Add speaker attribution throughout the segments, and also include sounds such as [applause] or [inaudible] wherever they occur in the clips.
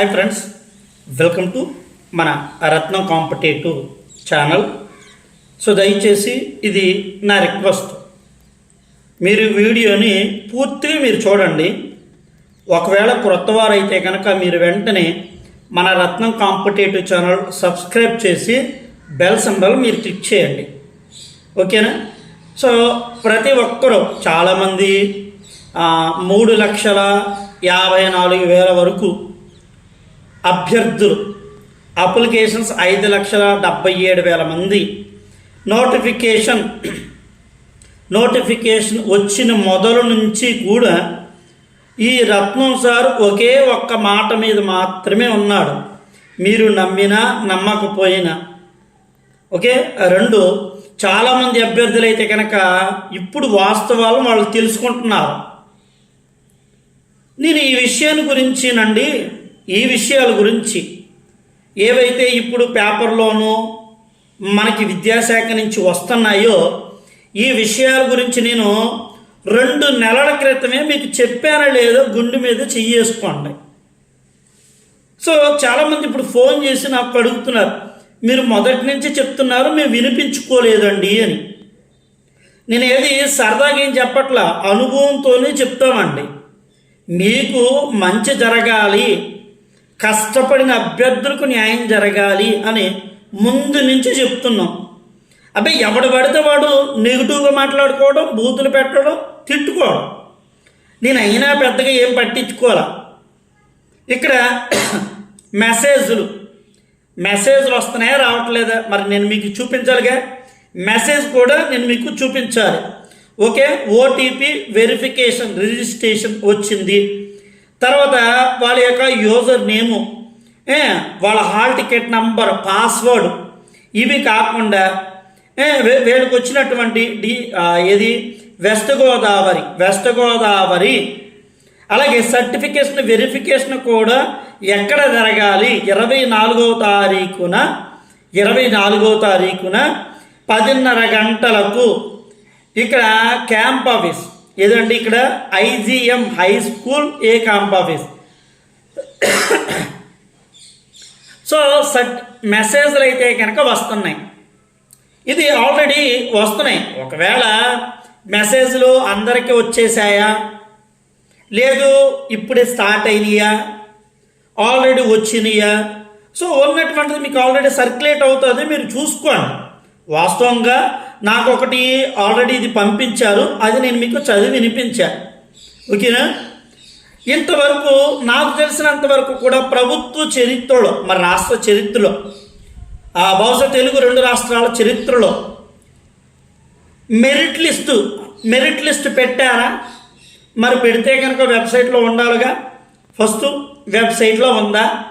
Speaker 1: Hi friends welcome to మన Ratnam competitive channel so దయచేసి ఇది నా రిక్వెస్ట్ మీరు వీడియోని పూర్తిగా మీరు చూడండి. ఒకవేళ క్రొత్తవారు అయితే కనుక మీరు వెంటనే మన రత్నం కాంపిటేటివ్ ఛానల్ సబ్స్క్రైబ్ చేసి బెల్ సింబల్ మీరు క్లిక్ చేయండి. ఓకేనా? సో ప్రతి ఒక్కరూ చాలామంది మూడు లక్షల యాభై నాలుగు వేల వరకు అభ్యర్థులు. అప్లికేషన్స్ ఐదు లక్షల డెబ్బై ఏడు వేల మంది. నోటిఫికేషన్. నోటిఫికేషన్ వచ్చిన మొదలు నుంచి కూడా ఈ రత్నం సార్ ఒకే ఒక్క మాట మీద మాత్రమే ఉన్నాడు. మీరు నమ్మినా నమ్మకపోయినా. ఓకే? రెండు చాలామంది అభ్యర్థులు అయితే కనుక ఇప్పుడు వాస్తవాలు వాళ్ళు తెలుసుకుంటున్నారు. నేను ఈ విషయాన్ని గురించినండి ఈ విషయాల గురించి ఏవైతే ఇప్పుడు పేపర్లోనూ మనకి విద్యాశాఖ నుంచి వస్తున్నాయో ఈ విషయాల గురించి నేను రెండు నెలల క్రితమే మీకు చెప్పానో లేదో గుండె మీద చెయ్యేసుకోండి సో చాలామంది ఇప్పుడు ఫోన్ చేసి నాకు అడుగుతున్నారు మీరు మొదటి నుంచి చెప్తున్నారు మేము వినిపించుకోలేదండి అని. నేను ఏది సరదాగా ఏం చెప్పట్లా అనుభవంతోనే చెప్తామండి. మీకు మంచి జరగాలి కష్టపడిన అభ్యర్థులకు న్యాయం జరగాలి అని ముందు నుంచి చెప్తున్నాం. అబ్బాయి ఎవడు పడితే వాడు నెగిటివ్గా మాట్లాడుకోవడం బూతులు పెట్టడం తిట్టుకోవడం. నేను అయినా పెద్దగా ఏం పట్టించుకోవాలా? ఇక్కడ [coughs] మెసేజ్లు. మెసేజ్లు వస్తున్నాయా రావట్లేదా? మరి నేను మీకు చూపించాలిగా. మెసేజ్ కూడా నేను మీకు చూపించాలి. ఓకే ఓటీపీ వెరిఫికేషన్ రిజిస్ట్రేషన్ వచ్చింది. తర్వాత వాళ్ళ యొక్క యూజర్ నేము వాళ్ళ హాల్ టికెట్ నంబర్ పాస్వర్డ్ ఇవి కాకుండా వే- వీళ్ళకి వచ్చినటువంటి డి ఇది ఏది? వెస్ట్ గోదావరి వెస్ట్ గోదావరి అలాగే సర్టిఫికేషన్ వెరిఫికేషన్ కూడా ఎక్కడ జరగాలి? ఇరవై నాలుగవ తారీఖున ఇరవై నాలుగో తారీఖున పదిన్నర గంటలకు ఇక్కడ క్యాంప్ ఆఫీస్ ఏదంటే ఇక్కడ? ఐజీఎం హై స్కూల్ ఏ క్యాంప్ ఆఫీస్? సో సట్ మెసేజ్లు అయితే కనుక వస్తున్నాయి. ఇది ఆల్రెడీ వస్తున్నాయి. ఒకవేళ మెసేజ్లు అందరికీ వచ్చేసాయా? లేదు ఇప్పుడే స్టార్ట్ అయినాయా? ఆల్రెడీ వచ్చినాయా? సో ఉన్నటువంటిది మీకు ఆల్రెడీ సర్క్యులేట్ అవుతుంది. మీరు చూసుకోండి. వాస్తవంగా నాకు ఒకటి ఆల్రెడీ ఇది పంపించారు. అది నేను మీకు చదివి వినిపించా. ఓకేనా? ఇంతవరకు నాకు తెలిసినంతవరకు కూడా ప్రభుత్వ చరిత్రలో మన రాష్ట్ర చరిత్రలో ఆ బహుశా తెలుగు రెండు రాష్ట్రాల చరిత్రలో మెరిట్ లిస్టు మెరిట్ లిస్ట్ పెట్టారా మరి పెడితే కనుక వెబ్సైట్లో ఉండాలిగా. ఫస్ట్ వెబ్సైట్లో ఉందా?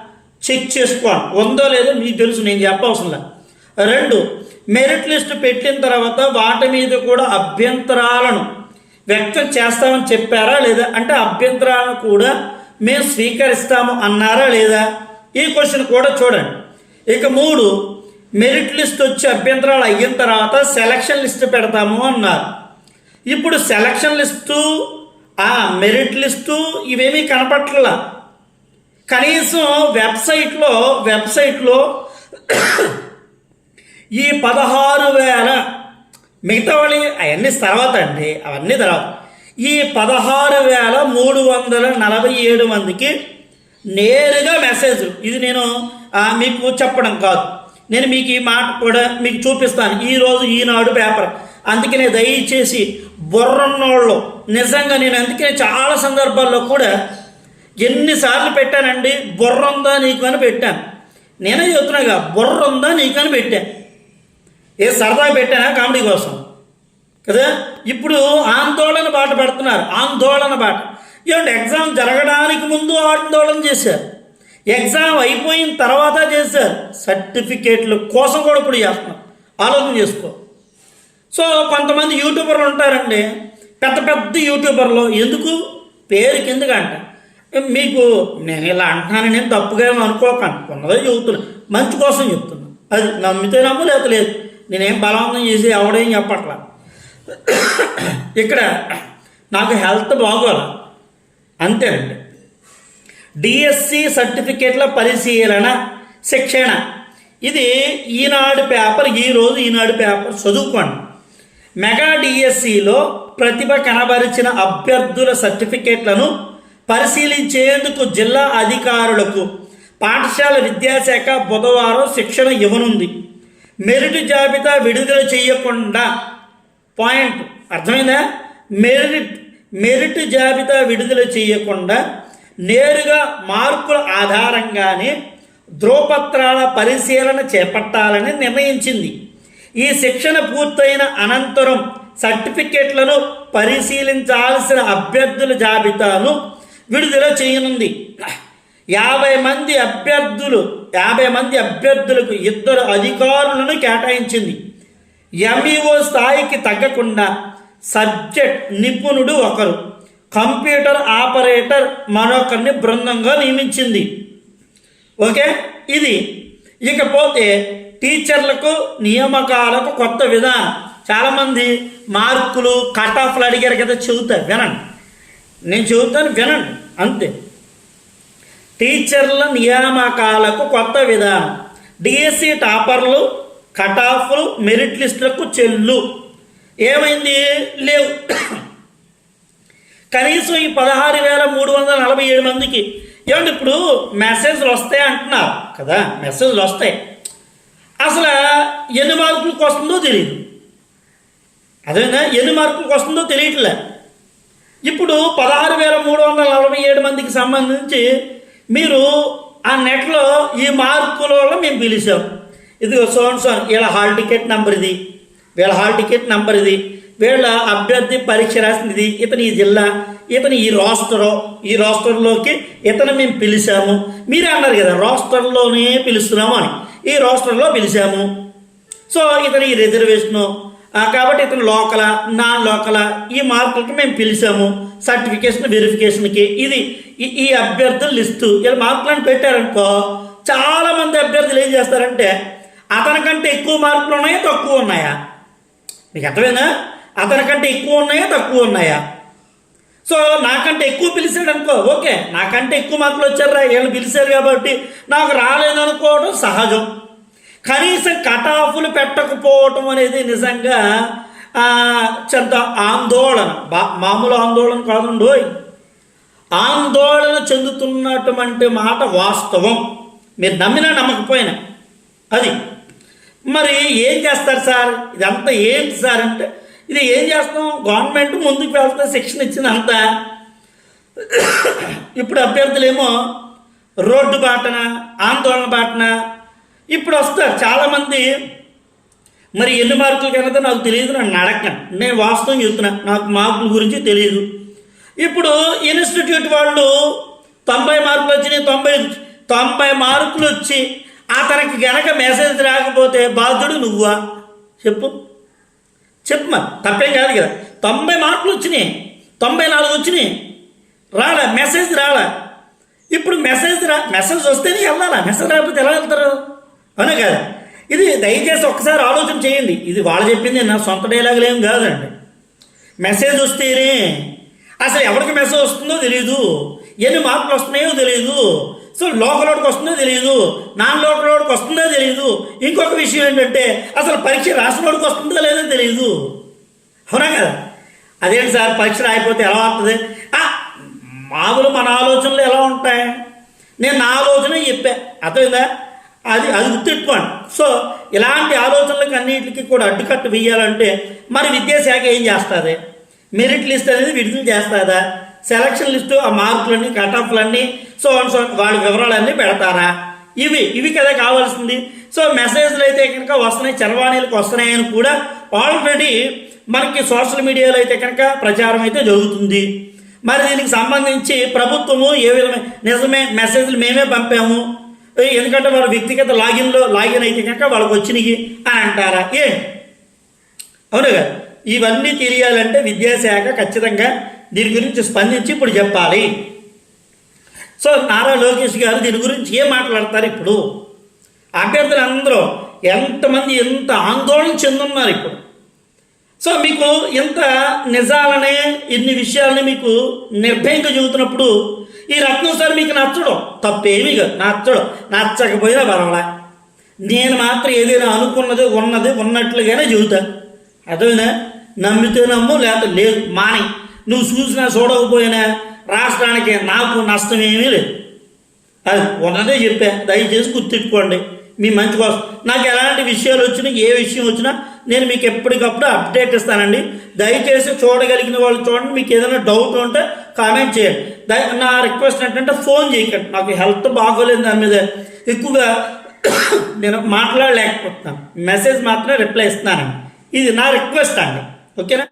Speaker 1: చెక్ చేసుకోండి. ఉందో లేదో మీకు తెలుసు నేను చెప్పవసరం లేదు. రెండు మెరిట్ లిస్ట్ పెట్టిన తర్వాత వాటి మీద కూడా అభ్యంతరాలను వ్యక్తం చేస్తామని చెప్పారా లేదా? అంటే అభ్యంతరాలను కూడా మేము స్వీకరిస్తాము అన్నారా లేదా? ఈ క్వశ్చన్ కూడా చూడండి. ఇక మూడు మెరిట్ లిస్ట్ వచ్చి అభ్యంతరాలు అయిన తర్వాత సెలక్షన్ లిస్ట్ పెడతాము అన్నారు. ఇప్పుడు సెలక్షన్ లిస్టు ఆ మెరిట్ లిస్టు ఇవేమీ కనపట్ల? కనీసం వెబ్సైట్లో వెబ్సైట్లో ఈ పదహారు వేల మిగతా వాళ్ళు అవన్నీ తర్వాత అండి అవన్నీ తర్వాత. ఈ పదహారు వేల మూడు వందల నలభై ఏడు మందికి నేరుగా మెసేజ్ ఇది నేను మీకు చెప్పడం కాదు. నేను మీకు ఈ మాట కూడా మీకు చూపిస్తాను. ఈరోజు ఈనాడు పేపర్. అందుకనే దయచేసి బుర్రన్నోళ్ళు నిజంగా నేను అందుకనే చాలా సందర్భాల్లో కూడా ఎన్నిసార్లు పెట్టానండి బుర్ర ఉందా నీకు అని పెట్టాను. నేనే చెప్తున్నాగా బుర్ర ఉందా నీకు అని పెట్టాను. ఏ సరదా పెట్టానా కామెడీ కోసం? కదా? ఇప్పుడు ఆందోళన బాట పడుతున్నారు. ఆందోళన బాట. ఏమంటే ఎగ్జామ్ జరగడానికి ముందు ఆందోళన చేశారు. ఎగ్జామ్ అయిపోయిన తర్వాత చేశారు. సర్టిఫికేట్ల కోసం కూడా ఇప్పుడు చేస్తున్నాం ఆలోచన చేసుకో. సో కొంతమంది యూట్యూబర్లు ఉంటారండి. పెద్ద పెద్ద యూట్యూబర్లు. ఎందుకు? పేరు ఎందుకంట మీకు నేను ఇలా అంటున్నాను నేను తప్పుగా అనుకోకండి. ఉన్నదే చెబుతున్నా మంచి కోసం చెప్తున్నా. అది నమ్మితే నమ్ము లేకపోతే లేదు. నేనేం బలవంతం చేసి ఎవడేం చెప్పట్లా. ఇక్కడ నాకు హెల్త్ బాగోలా. అంతేనండి. డిఎస్సి సర్టిఫికేట్ల పరిశీలన శిక్షణ. ఇది ఈనాడు పేపర్ ఈరోజు ఈనాడు పేపర్ చదువుకోండి. మెగా డిఎస్సిలో ప్రతిభ కనబరిచిన అభ్యర్థుల సర్టిఫికేట్లను పరిశీలించేందుకు జిల్లా అధికారులకు పాఠశాల విద్యాశాఖ బుధవారం శిక్షణ ఇవ్వనుంది. మెరిట్ జాబితా విడుదల చేయకుండా. పాయింట్. అర్థమైందా? మెరిట్ మెరిట్ జాబితా విడుదల చేయకుండా నేరుగా మార్కుల ఆధారంగానే ధ్రువపత్రాల పరిశీలన చేపట్టాలని నిర్ణయించింది. ఈ శిక్షణ పూర్తయిన అనంతరం సర్టిఫికెట్లను పరిశీలించాల్సిన అభ్యర్థుల జాబితాను విడుదల చేయనుంది. యాభై మంది అభ్యర్థులు యాభై మంది అభ్యర్థులకు ఇద్దరు అధికారులను కేటాయించింది. ఎంఈఓ స్థాయికి తగ్గకుండా సబ్జెక్ట్ నిపుణుడు ఒకరు కంప్యూటర్ ఆపరేటర్ మరొకరిని బృందంగా నియమించింది. ఓకే? ఇది. ఇకపోతే టీచర్లకు నియామకాలకు కొత్త విధానం. చాలామంది మార్కులు కట్ ఆఫ్లు అడిగారు కదా చెబుతారు వినండి. నేను చెబుతాను వినండి అంతే. టీచర్ల నియామకాలకు కొత్త విధానం. డిఎస్సి టాపర్లు కట్ ఆఫ్లు మెరిట్ లిస్టులకు చెల్లు. ఏమైంది? లేవు. కనీసం ఈ పదహారు వేల మూడు వందల నలభై ఏడు మందికి. ఏమంటే ఇప్పుడు మెసేజ్లు వస్తాయి అంటున్నారు కదా మెసేజ్లు వస్తాయి. అసలు ఎన్ని మార్కులకు వస్తుందో తెలియదు అదేనా ఎన్ని మార్కులకు వస్తుందో తెలియట్లే. ఇప్పుడు పదహారు వేల మూడు వందల నలభై ఏడు మందికి సంబంధించి మీరు ఆ నెట్లో ఈ మార్కులలో మేము పిలిచాం. ఇది సోన్ సోన్ వీళ్ళ హాల్ టికెట్ నెంబర్ ఇది వీళ్ళ హాల్ టికెట్ నెంబర్ ఇది వీళ్ళ అభ్యర్థి పరీక్ష రాసింది ఇతని ఈ జిల్లా ఇతని ఈ రాస్టర్ ఈ రాస్టర్లోకి ఇతను మేము పిలిచాము. మీరే అన్నారు కదా రాస్టర్లోనే పిలుస్తున్నాము అని. ఈ రాస్టర్లో పిలిచాము. సో ఇతను ఈ రిజర్వేషను కాబట్టి ఇతను లోకల నాన్ లోకల ఈ మార్కులకి మేము పిలిచాము. సర్టిఫికేషన్ వెరిఫికేషన్కి ఇది ఈ- ఈ అభ్యర్థుల లిస్టు. ఇలా మార్కులను పెట్టారనుకో చాలా మంది అభ్యర్థులు ఏం చేస్తారంటే అతనికంటే ఎక్కువ మార్కులు ఉన్నాయా తక్కువ ఉన్నాయా? మీకు అర్థమైనా అతనికంటే ఎక్కువ ఉన్నాయా తక్కువ ఉన్నాయా? సో నాకంటే ఎక్కువ పిలిచాడు అనుకో ఓకే నాకంటే ఎక్కువ మార్కులు వచ్చారా వీళ్ళు పిలిచారు కాబట్టి నాకు రాలేదు అనుకోవడం సహజం. కనీసం కటాఫ్లు పెట్టకపోవటం అనేది నిజంగా చెంత ఆందోళన. బా మామూలు ఆందోళన కాదుండోయ్ ఆందోళన చెందుతున్నటువంటి మాట వాస్తవం. మీరు నమ్మినా నమ్మకపోయినా. అది. మరి ఏం చేస్తారు సార్? ఇదంతా ఏంటి సార్ అంటే ఇది ఏం చేస్తాం గవర్నమెంట్ ముందుకు వెళ్తే శిక్షణ ఇచ్చినంత. ఇప్పుడు అభ్యర్థులేమో రోడ్డు బాటన ఆందోళన బాటన ఇప్పుడు వస్తారు చాలామంది. మరి ఎన్ని మార్కులు కనుక నాకు తెలియదు నన్ను అడగండి నేను వాస్తవం చెప్తున్నా నాకు మార్కుల గురించి తెలియదు. ఇప్పుడు ఇన్స్టిట్యూట్ వాళ్ళు తొంభై మార్కులు వచ్చినాయి తొంభై తొంభై మార్కులు వచ్చి అతనికి గనక మెసేజ్ రాకపోతే బాధ్యుడు నువ్వా? చెప్పు. చెప్పు మరి తప్పేం కాదు కదా. తొంభై మార్కులు వచ్చినాయి తొంభై నాలుగు వచ్చినాయి. రాలే మెసేజ్ రాలే. ఇప్పుడు మెసేజ్ రా మెసేజ్ వస్తేనే వెళ్ళాలా? మెసేజ్ రాకపోతే ఎలా వెళ్తారు? అవునా కదా? ఇది దయచేసి ఒక్కసారి ఆలోచన చేయండి. ఇది వాళ్ళు చెప్పింది నా సొంత డైలాగులు ఏం కాదండి. మెసేజ్ వస్తేనే అసలు ఎవరికి మెసేజ్ వస్తుందో తెలియదు ఎన్ని మార్కులు వస్తున్నాయో తెలియదు సో లోకలోడికి వస్తుందో తెలియదు నాన్ లోకలోడికి వస్తుందో తెలియదు ఇంకొక విషయం ఏంటంటే అసలు పరీక్ష రాసినోడికి వస్తుందో లేదో తెలియదు అవునా కదా? అదేంటి సార్ పరీక్ష రాయిపోతే ఎలా వస్తుంది? మామూలు మన ఆలోచనలు ఎలా ఉంటాయి? నేను నా ఆలోచన చెప్పా. అర్థమైందా? అది అది గుర్తెట్టుకోండి సో ఇలాంటి ఆలోచనలకు అన్నింటికి కూడా అడ్డుకట్టు వేయాలంటే మరి విద్యాశాఖ ఏం చేస్తుంది? మెరిట్ లిస్ట్ అనేది విడుదల చేస్తుందా? సెలక్షన్ లిస్టు ఆ మార్కులన్నీ కట్ ఆఫ్లన్నీ సో అండ్ సో వాళ్ళ వివరాలన్నీ పెడతారా? ఇవి ఇవి కదా కావాల్సింది. సో మెసేజ్లు అయితే కనుక వస్తున్నాయి చరవాణీలకు వస్తున్నాయని కూడా ఆల్రెడీ మనకి సోషల్ మీడియాలో అయితే కనుక ప్రచారం అయితే జరుగుతుంది. మరి దీనికి సంబంధించి ప్రభుత్వము ఏ విధమైన నిజమే మెసేజ్లు మేమే పంపాము. ఎందుకంటే వాళ్ళ వ్యక్తిగత లాగిన్లో లాగిన్ అయితే కనుక వాళ్ళకి వచ్చినాయి అని అంటారా? ఏ? అవును కదా? ఇవన్నీ తెలియాలంటే విద్యాశాఖ ఖచ్చితంగా దీని గురించి స్పందించి ఇప్పుడు చెప్పాలి. సో నారా లోకేష్ గారు దీని గురించి ఏం మాట్లాడతారు ఇప్పుడు? అభ్యర్థులందరూ ఎంతమంది ఎంత ఆందోళన చెందున్నారు ఇప్పుడు? సో మీకు ఇంత నిజాలనే ఇన్ని విషయాలని మీకు నిర్భయంగా చెబుతున్నప్పుడు ఈ రత్నం సార్ మీకు నచ్చడం. తప్పేమీ కాదు. నచ్చడం. నచ్చకపోయినా పర్వాలే. నేను మాత్రం ఏదైనా అనుకున్నది ఉన్నది ఉన్నట్లుగానే చెబుతా. అర్థమైనా నమ్మితే నమ్ము లేకపోతే లేదు మాని. నువ్వు చూసినా చూడకపోయినా రాష్ట్రానికి నాకు నష్టం ఏమీ లేదు. అది ఉన్నదే చెప్పా. దయచేసి గుర్తిట్టుకోండి మీ మంచి కోసం. నాకు ఎలాంటి విషయాలు వచ్చినా ఏ విషయం వచ్చినా నేను మీకు ఎప్పటికప్పుడు అప్డేట్ ఇస్తానండి. దయచేసి చూడగలిగిన వాళ్ళు చూడండి. మీకు ఏదైనా డౌట్ ఉంటే కామెంట్ చేయండి. దయ నా రిక్వెస్ట్ ఏంటంటే ఫోన్ చేయకండి. నాకు హెల్త్ బాగోలేదు దాని మీద. ఎక్కువగా [coughs] నేను మాట్లాడలేకపోతున్నాను. మెసేజ్ మాత్రమే రిప్లై ఇస్తున్నానండి. ఇది నా రిక్వెస్ట్ అండి. ఓకేనా